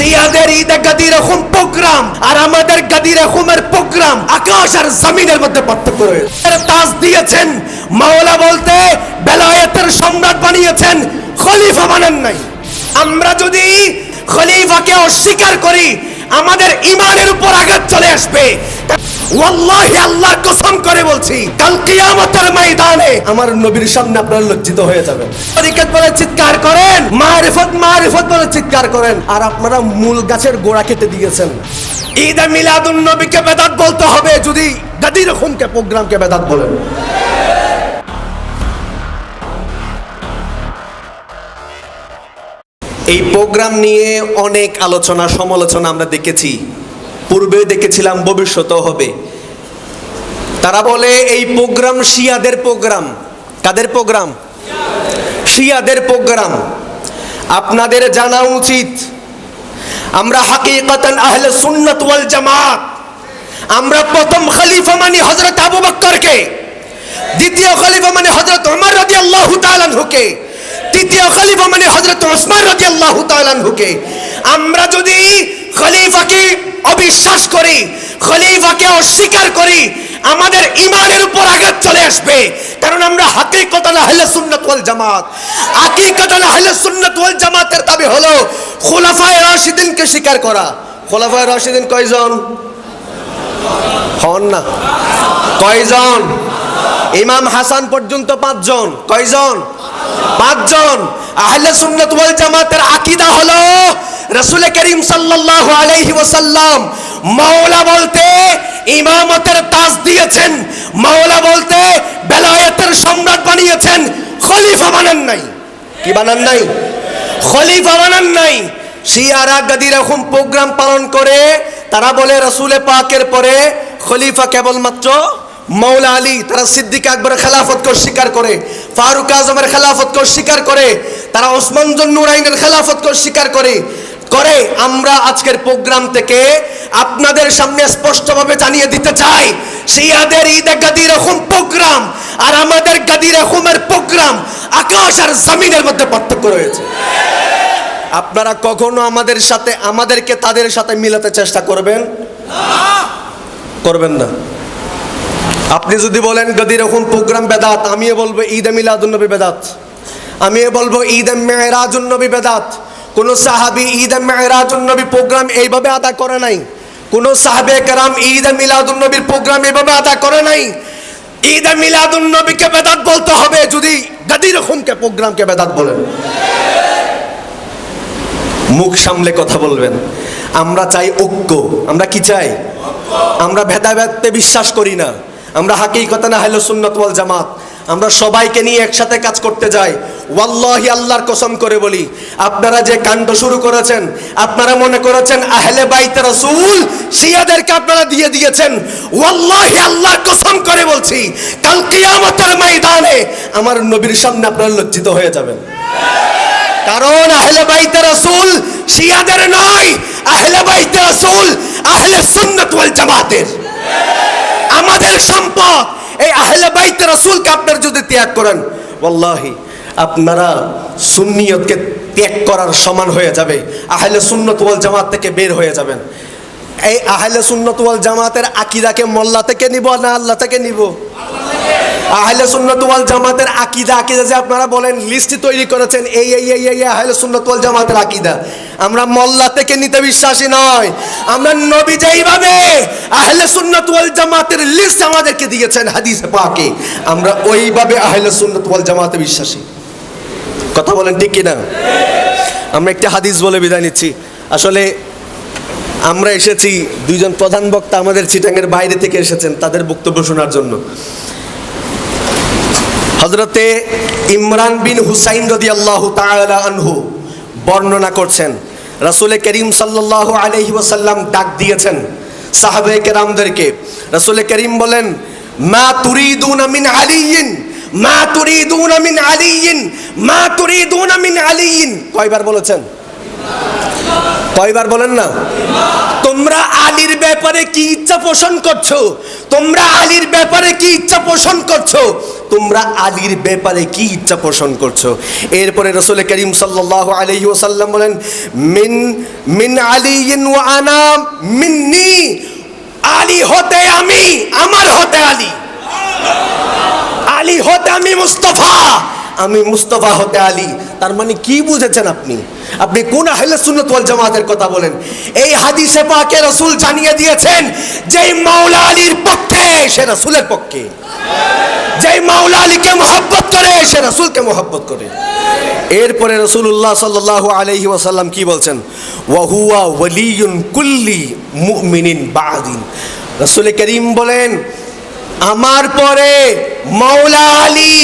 শিয়াদের ঈদে গাদি রকম প্রোগ্রাম আর আমাদের গাদি রকমের প্রোগ্রাম আকাশ আর জমিনের মধ্যে পার্থক্য রয়েছে। তাজ দিয়েছেন, মাওলা বলতে বেলায়েতের সম্রাট বানিয়েছেন, খলিফা বানান নাই। আমরা যদি খলিফাকে অস্বীকার করি, আমাদের ইমানের উপর আঘাত চলে আসবে। ওয়াল্লাহি আল্লাহর কসম করে বলছি, কাল কিয়ামতের ময়দানে আমার নবীর সামনে আপনারা লজ্জিত হয়ে যাবেন। বলে চিৎকার করেন, মারিফত মারিফত বলে চিৎকার করেন, আর আপনারা মূল গাছের গোড়া কেটে দিয়েছেন। ঈদে মিলাদুন নবীকে বেদাত বলতে হবে, যদি দাদি রকমকে প্রোগ্রামকে বেদাত বলেন। এই প্রোগ্রাম নিয়ে অনেক আলোচনা, সমালোচনা আমরা দেখেছি। পূর্বে দেখেছিলাম ভবিষ্যতেও হবে। তারা বলে, এই প্রোগ্রাম শিয়াদের প্রোগ্রাম। কাদের প্রোগ্রাম? শিয়াদের প্রোগ্রাম। আপনাদের জানা উচিত, আমরা হাকিকতান আহলে সুন্নাত ওয়াল জামাত। আমরা প্রথম খলিফা মানি হযরত আবু বকরকে দ্বিতীয় খলিফা মানে হযরত ওমর রাদিয়াল্লাহু তাআলা আনহুকে, তৃতীয় খলিফা মানে হযরত ওসমান রাদিয়াল্লাহু তাআলা আনহুকে। আমরা যদি খলিফাকে অবিশ্বাস করি, খলিফাকে অস্বীকার করি, আমাদের ইমানের উপর আঘাত চলে আসবে। কারণ আমরা হাকিকতান আহলে সুন্নাত ওয়াল জামাত। হাকিকতান আহলে সুন্নাত ওয়াল জামাতের দাবি হলো খোলাফায়ে রাশিদিনকে স্বীকার করা। খোলাফায়ে রাশিদিন কয়জন? হন না। কয়জন? ইমাম হাসান পর্যন্ত পাঁচজন। কয়জন? পাঁচজন। আহলে সুন্নাত ওয়াল জামাতের আকীদা হলো রাসূল করিম সাল্লাল্লাহু আলাইহি ওয়াসাল্লাম মাওলা বলতে ইমামতের তাজ দিয়েছেন, মাওলা বলতে বেলায়েতের সম্রাট বানিয়েছেন, খলিফা বানান নাই। কি বানান নাই? খলিফা বানান নাই। শিয়ারা গাদি রকম প্রোগ্রাম পালন করে, তারা বলে রসুলে পাকের পরে খলিফা কেবলমাত্র মৌলা আলী, তারা সিদ্দিক আকবরের খেলাফতকে অস্বীকার করে, ফারুক আজমের খেলাফতকে স্বীকার করে, তারা ওসমান নুরাইনের খেলাফতকে অস্বীকার করে করে আমরা আজকের প্রোগ্রাম থেকে আপনাদের সামনে স্পষ্টভাবে জানিয়ে দিতে চাই, শিয়াদের ঈদে গাদি রকম প্রোগ্রাম আর আমাদের গাদি রকমের প্রোগ্রাম আকাশ আর জমিনের মধ্যে পার্থক্য রয়েছে। আপনারা কখনো আমাদের সাথে, আমাদেরকে তাদের সাথে মিলাতে চেষ্টা করবেন? করবেন না। আপনি যদি বলেন গদি রকম প্রোগ্রাম বেদাত, আমিও বলব ঈদে মিলাদুন্নবী বেদাত। আমিও বলব ঈদে মেহরাজুন্নবী বেদাত। কোন সাহাবি ঈদে মেহরাজুন্নবী প্রোগ্রাম এইভাবে আদা করে নাই। কোন সাহাবে কারাম ঈদে মিলাদুন্নবীর প্রোগ্রাম এইভাবে আদা করে নাই। ঈদে মিলাদুন্নবীকে বেদাত বলতে হবে যদি গদি রকমকে প্রোগ্রামকে বেদাত বলেন। মুখ সামলে কথা বলবেন। আমরা চাই ঐক্য। আমরা কি চাই? আমরা ভেদাভেদতে বিশ্বাস করি না। আমরা হাকিকতা না হলো সুন্নত জামাত। আমরা সবাইকে নিয়ে একসাথে কাজ করতে যাই। ওয়াল্লাহি আল্লাহর কসম করে বলি, আপনারা যে কাণ্ড শুরু করেছেন, আপনারা মনে করেছেন আহলে বাইত রাসূল শিয়াদেরকে আপনারা দিয়ে দিয়েছেন। ওয়াল্লাহি আল্লাহর কসম করে বলছি, কাল কিয়ামতের ময়দানে আমার নবীর সামনে আপনারা লজ্জিত হয়ে যাবেন। কারণ আহলে বাইতে রাসূল শিয়াদের নয়, আহলে বাইতে রাসূল আহলে সুন্নাত ওয়াল জামাতের। আমাদের সম্পদ এই আহলে বাইতে রাসূলকে আপনার যদি ত্যাগ করেন, ওয়াল্লাহি, আপনারা সুন্নিয়তকে ত্যাগ করার সমান হয়ে যাবে। আহলে সুন্নত ওয়াল জামাত থেকে বের হয়ে যাবেন। এই আহলে সুন্নত ওয়াল জামাতের আকিদাকে মোল্লা থেকে নিব না আল্লাহ থেকে নিব? আহলে সুন্নাত ওয়াল জামাতের আকীদা আকীদা যে আপনারা বলেন লিস্ট তৈরি করেছেন, এই এই এই এই আহলে সুন্নাত ওয়াল জামাতের আকীদা। আমরা মোল্লা থেকে নিতে বিশ্বাসী নয়। আমরা নবী যেইভাবে আহলে সুন্নাত ওয়াল জামাতের লিস্ট আমাদেরকে দিয়েছেন হাদিসে পাকে, আমরা ওইভাবে আহলে সুন্নাত ওয়াল জামাতে বিশ্বাসী। কথা বলেন ঠিক কিনা? আমরা একটা হাদিস বলে বিদায় নিচ্ছি। আসলে আমরা এসেছি, দুইজন প্রধান বক্তা আমাদের চিটাঙ্গের বাইরে থেকে এসেছেন তাদের বক্তব্য শোনার জন্য। হজরতে ইমরান বিন হুসাইন রদি আল্লাহ আনহু বর্ণনা করছেন, রাসুল করিম সাল্লাহ আলহি ওসাল্লাম ডাক দিয়েছেন সাহাবে কেরামদেরকে। রাসুল করিম বলেন, মা তুরিদুন মিন আলিয়িন মা তুরিদুন মিন আলিয়িন মা তুরিদুন মিন আলিয়িন কয়বার বলেছেন? কয়বার বলেন না? তোমরা আলীর ব্যাপারে কি ইচ্ছা পোষণ করছ? তোমরা আলীর ব্যাপারে কি ইচ্ছা পোষণ করছ? তোমরা আলীর ব্যাপারে কি ইচ্ছা পোষণ করছ? এরপরে রসুল করিম সাল্লাহ আলহি ওসাল্লাম বলেন, মিন মিন আলী আনা মিন্নি, আলী হতে আমি, আমার হতে আলী। আলী হতে আমি মুস্তফা। আমি মুস্তফা হতে আলী। তার মানে কি বুঝেছেন আপনি? আপনি কোন আহলে সুন্নত ওয়াল জামাতের কথা বলেন? এই হাদিসে পাকে রাসূল জানিয়ে দিয়েছেন যে মাওলা আলীর পক্ষে সে রাসূলের পক্ষে। যে মাওলা আলীকে মহব্বত করে, সে রাসূলকে মহব্বত করে। এরপরে রসুল্লাহ সাল্লাহ আলহি ওয়াসাল্লাম কি বলছেন? ওয়াহুয়া ওয়ালিউন কুল্লি মুমিনিন বাদিন রসুল করিম বলেন, আমার পরে মাওলা আলী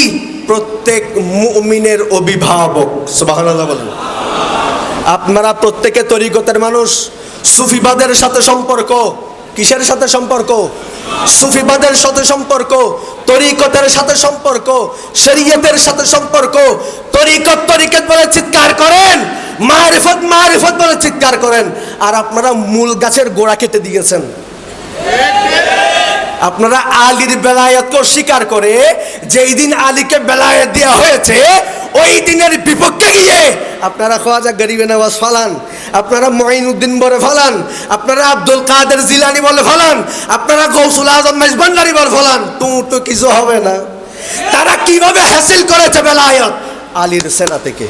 প্রত্যেক মুমিনের অভিভাবক বলেন। আপনারা প্রত্যেকে তরিকতের মানুষ, সুফিবাদের সাথে সম্পর্ক। কিসের সাথে সম্পর্ক? সুফিবাদের সাথে সম্পর্ক, তরিকতের সাথে সম্পর্ক, শরীয়তের সাথে সম্পর্ক। তরিকত তরিকত বলে চিৎকার করেন, মারিফত মারিফত বলে চিৎকার করেন। আর আপনারা মূল গাছের গোড়া কেটে দিয়েছেন। আপনারা আলীর বেলায়াতকে স্বীকার করে যেই দিন আলীকে বেলায়াত দেওয়া হয়েছে, ওই দিনের বিপক্ষে গিয়ে আপনারা খোয়াজা গরিবে নওয়াজ ফালান, আপনারা মঈনুদ্দিন বলে ফালান, আপনারা আব্দুল কাদের জিলানি বলে ফালান, আপনারা গৌসুল আজম মেজবান্ডারি বলে ফালান তু তো কিছু হবে না। তারা কীভাবে হাসিল করেছে বেলায়ত? আলীর সেনা থেকে।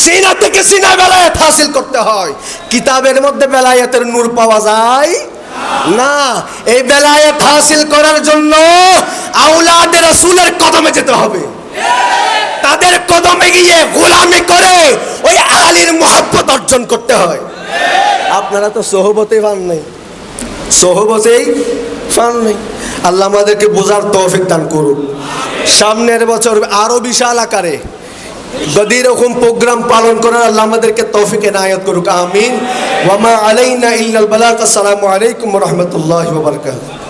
সিনা থেকে সিনা বেলায়াত হাসিল করতে হয়। কিতাবের মধ্যে বেলায়াতের নূর পাওয়া যায়। না, এই বেলায়াত হাসিল করার জন্য আউলাদের রাসূলের কদমে যেতে হবে। তাদের কদমে গিয়ে গোলামি করে ওই আলীর মহব্বত অর্জন করতে হয়। আপনারা তো সোহবতে পান নাই। সোহবতেই পান নাই। আল্লাহ আমাদেরকে বোঝার তৌফিক দান করুন সামনের বছর আরও বিশাল আকারে যদি এরকম প্রোগ্রাম পালন করার আল্লাহ আমাদেরকে তৌফিক এনায়ত করুক, আমিন। ওয়ামা আলাইনা ইল্লাল বালাক আসসালামু আলাইকুম রাহমাতুল্লাহি ওয়া বারাকাতুহু।